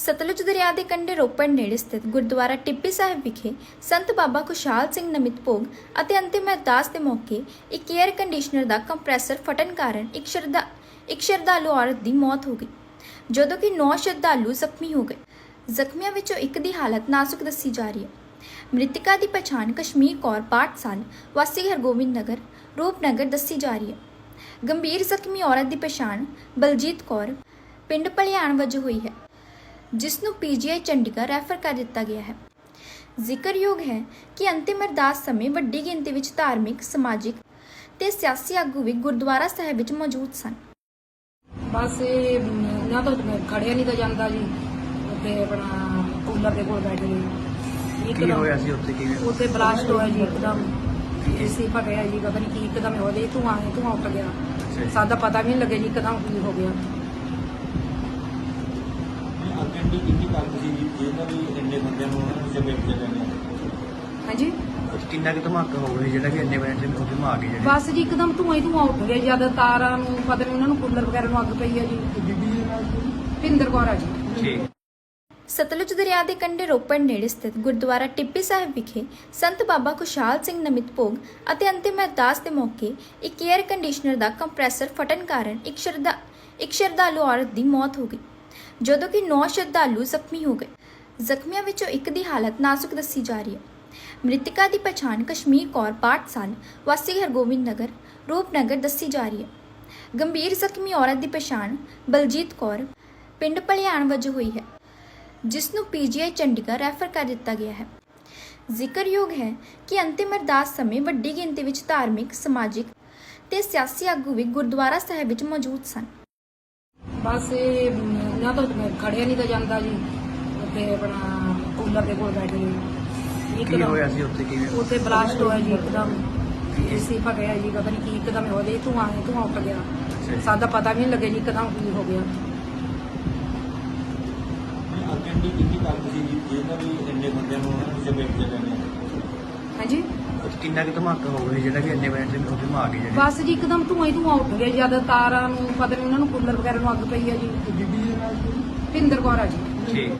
ਸਤਲੁਜ ਦਰਿਆ ਦੇ ਕੰਢੇ ਰੋਪੜ ਨੇੜੇ ਸਥਿਤ ਗੁਰਦੁਆਰਾ ਟਿੱਬੀ ਸਾਹਿਬ ਵਿਖੇ ਸੰਤ ਬਾਬਾ ਖੁਸ਼ਹਾਲ ਸਿੰਘ ਨਮਿਤ ਭੋਗ ਅਤੇ ਅੰਤਿਮ ਅਰਦਾਸ ਦੇ ਮੌਕੇ ਇੱਕ 에ਅਰ ਕੰਡੀਸ਼ਨਰ ਦਾ ਕੰਪਰੈਸਰ ਫਟਣ ਕਾਰਨ ਇੱਕ ਸ਼ਰਧਾ ਇੱਕ ਸ਼ਰਧਾਲੂ ਔਰਤ ਦੀ ਮੌਤ ਹੋ ਗਈ, ਜਦੋਂ ਕਿ 9 ਸ਼ਰਧਾਲੂ ਜ਼ਖਮੀ ਹੋ ਗਏ। ਜ਼ਖਮੀਆਂ ਵਿੱਚੋਂ ਇੱਕ ਦੀ ਹਾਲਤ ਨਾਜ਼ੁਕ ਦੱਸੀ ਜਾ ਰਹੀ ਹੈ। ਮ੍ਰਿਤਕਾ ਦੀ ਪਛਾਣ ਕਸ਼ਮੀਰ ਕੌਰ 62 ਸਾਲ, ਵਾਸੀ ਹਰਗੋਬਿੰਦ ਨਗਰ ਰੂਪਨਗਰ ਦੱਸੀ ਜਾ ਰਹੀ ਹੈ। ਗੰਭੀਰ ਜ਼ਖਮੀ ਔਰਤ ਦੀ ਪਛਾਣ ਬਲਜੀਤ ਕੌਰ, ਪਿੰਡ ਭਲਿਆਣ ਵਜੋਂ ਹੋਈ ਹੈ। ਜਿਸ ਨੂੰ ਪੀਜੀਆਈ ਚੰਡੀਗੜ੍ਹ ਰੈਫਰ ਕਰ ਦਿੱਤਾ ਗਿਆ ਹੈ। ਜ਼ਿਕਰਯੋਗ ਹੈ ਕਿ ਅੰਤਿਮ ਅਰਦਾਸ ਸਮੇਂ ਵੱਡੀ ਗਿਣਤੀ ਵਿੱਚ ਧਾਰਮਿਕ ਸਮਾਜਿਕ ਤੇ ਸਿਆਸੀ ਆਗੂ ਵੀ ਗੁਰਦੁਆਰਾ ਸਾਹਿਬ ਵਿੱਚ ਮੌਜੂਦ ਸਨ। ਬਸ ਇਹ ਨਾ ਤਾਂ ਖੜਿਆ ਨਹੀਂ ਤਾਂ ਜਾਂਦਾ ਜੀ। ਉੱਤੇ ਆਪਣਾ ਕੂਲਰ ਦੇ ਕੋਲ ਬੈਠ ਗਏ। ਕੀ ਹੋਇਆ ਸੀ ਉੱਥੇ ਕਿਵੇਂ? ਉੱਤੇ ਬਲਾਸਟ ਹੋਇਆ ਜੀ ਇੱਕਦਮ। ਏਸੀ ਫਟਿਆ ਜੀ ਪਤਾ ਨਹੀਂ ਕੀ ਇੱਕਦਮ ਹੋਇਆ। ਤੂੰ ਆਏ ਤੂੰ ਉੱਠ ਗਿਆ। ਜੀ। ਸਾਡਾ ਪਤਾ ਵੀ ਨਹੀਂ ਲੱਗਿਆ ਜੀ ਇੱਕਦਮ ਕੀ ਹੋ ਗਿਆ। ਅਰਜੈਂਟੀ ਕਿੰਨੀ ਕੰਮ ਸੀ ਜੀ? ਜਿਹਨਾਂ ਵੀ ਇੰਨੇ ਬੰਦਿਆਂ ਨੂੰ ਉਹਨਾਂ ਨੂੰ ਜਬੇਟ ਚ ਲੈਣੇ ਹਾਂਜੀ? ਕਿੰਨਾ ਕੁ ਧਮਾਕਾ ਹੋ ਗਿਆ ਸੀ ਜਿਹੜਾ ਕਿ ਇੰਨੇ ਮਿੰਟ ਦੇ ਉਹਦੇ ਮਾਰ ਗਏ ਜਿਹੜੇ। ਬਸ ਜੀ ਇੱਕਦਮ ਧੂਆਂ ਹੀ ਧੂਆਂ ਉੱਠ ਗਿਆ ਜਦ ਤਾਰਾਂ ਨੂੰ ਪਤਾ ਨਹੀਂ ਉਹਨਾਂ ਨੂੰ ਕੂਲਰ ਵਗੈਰਾ ਨੂੰ ਅੱਗ ਪਈ ਹੈ ਜੀ। ਭਿੰਦਰ ਕੌਰ ਆ ਜੀ। ਠੀਕ। ਸਤਲੁਜ ਦਰਿਆ ਦੇ ਕੰਢੇ ਰੋਪੜ ਨੇੜੇ ਸਥਿਤ ਗੁਰਦੁਆਰਾ ਟਿੱਬੀ ਸਾਹਿਬ ਵਿਖੇ ਸੰਤ ਬਾਬਾ ਖੁਸ਼ਹਾਲ ਸਿੰਘ ਨਮਿਤ ਭੋਗ ਅਤੇ ਅੰਤਿਮ ਅਰਦਾਸ ਦੇ ਮੌਕੇ ਇੱਕ 에ਅਰ ਕੰਡੀਸ਼ਨਰ ਦਾ ਕੰਪਰੈਸਰ ਫਟਣ ਕਾਰਨ ਇੱਕ ਸ਼ਰਧਾ ਇੱਕ ਸ਼ਰਧਾਲੂ ਔਰਤ ਦੀ ਮੌਤ ਹੋ ਗਈ। ਜਦੋਂ ਕਿ 9 ਸ਼ਰਧਾਲੂ ਜ਼ਖਮੀ ਹੋ ਗਏ। ਜ਼ਖਮੀਆਂ ਵਿੱਚੋਂ ਇੱਕ ਦੀ ਹਾਲਤ ਨਾਜ਼ੁਕ ਦੱਸੀ ਜਾ ਰਹੀ ਹੈ। ਮ੍ਰਿਤਕਾ ਦੀ ਪਛਾਣ ਕਸ਼ਮੀਰ ਕੌਰ 62 ਸਾਲ ਵਾਸੀ ਹਰਗੋਬਿੰਦ ਨਗਰ, ਰੂਪਨਗਰ ਦੱਸੀ ਜਾ ਰਹੀ ਹੈ। ਗੰਭੀਰ ਜ਼ਖਮੀ ਔਰਤ ਦੀ ਪਛਾਣ ਬਲਜੀਤ ਕੌਰ ਪਿੰਡ ਭਲਿਆਣ ਵਜੋਂ ਹੋਈ ਹੈ, ਜਿਸ ਨੂੰ ਪੀਜੀਆਈ ਚੰਡੀਗੜ੍ਹ ਰੈਫਰ ਕਰ ਦਿੱਤਾ ਗਿਆ ਹੈ। ਜ਼ਿਕਰਯੋਗ ਹੈ ਕਿ ਅੰਤਿਮ ਅਰਦਾਸ ਸਮੇਂ ਵੱਡੀ ਗਿਣਤੀ ਵਿੱਚ ਧਾਰਮਿਕ, ਸਮਾਜਿਕ ਤੇ ਸਿਆਸੀ ਆਗੂ ਵੀ ਗੁਰਦੁਆਰਾ ਸਾਹਿਬ ਵਿੱਚ ਮੌਜੂਦ ਸਨ। ਬਸ ਇਹ ਨਾ ਤਾਂ ਖੜਿਆ ਨਹੀਂ ਤਾਂ ਜਾਂਦਾ ਜੀ। ਉੱਤੇ ਆਪਣਾ ਕੂਲਰ ਦੇ ਕੋਲ ਬੈਠ ਗਏ ਕੀ ਹੋਇਆ ਸੀ ਉੱਥੇ ਕਿਵੇਂ? ਉੱਤੇ ਬਲਾਸਟ ਹੋਇਆ ਜੀ ਇੱਕਦਮ। ਏਸੀ ਫਟਿਆ ਜੀ ਪਤਾ ਨਹੀਂ ਕੀ ਇੱਕਦਮ ਹੋਇਆ ਤੂੰ ਆਏ ਤੂੰ ਉੱਠ ਗਿਆ। ਜੀ। ਸਾਡਾ ਪਤਾ ਵੀ ਨਹੀਂ ਲੱਗਿਆ ਜੀ ਇੱਕਦਮ ਕੀ ਹੋ ਗਿਆ। ਅਰਜੈਂਟੀ ਕਿੰਨੀ ਕੰਮ ਸੀ ਜੀ ਜਿਹਨਾਂ ਵੀ ਇੰਨੇ ਬੰਦਿਆਂ ਨੂੰ ਜਬੇਟ ਚ ਲੈਣੇ ਹਾਂਜੀ? ਕਿੰਨਾ ਕੁ ਧਮਾਕਾ ਹੋ ਗਿਆ ਜਿਹੜਾ ਕਿ ਇੰਨੇ ਮਿੰਟ ਦੇ ਮਾਰ ਗਏ ਜਿਹੜੇ? ਬਸ ਜੀ ਇੱਕਦਮ ਧੂਆਂ ਹੀ ਧੂਆਂ ਉੱਠ ਗਿਆ ਜਦ ਤਾਰਾਂ ਨੂੰ ਪਤਾ ਨਹੀਂ ਉਹਨਾਂ ਨੂੰ ਕੂਲਰ ਵਗੈਰਾ ਨੂੰ ਅੱਗ ਪਈ ਹੈ ਜੀ। ਭਿੰਦਰ ਕੌਰ ਆ ਜੀ। ਠੀਕ।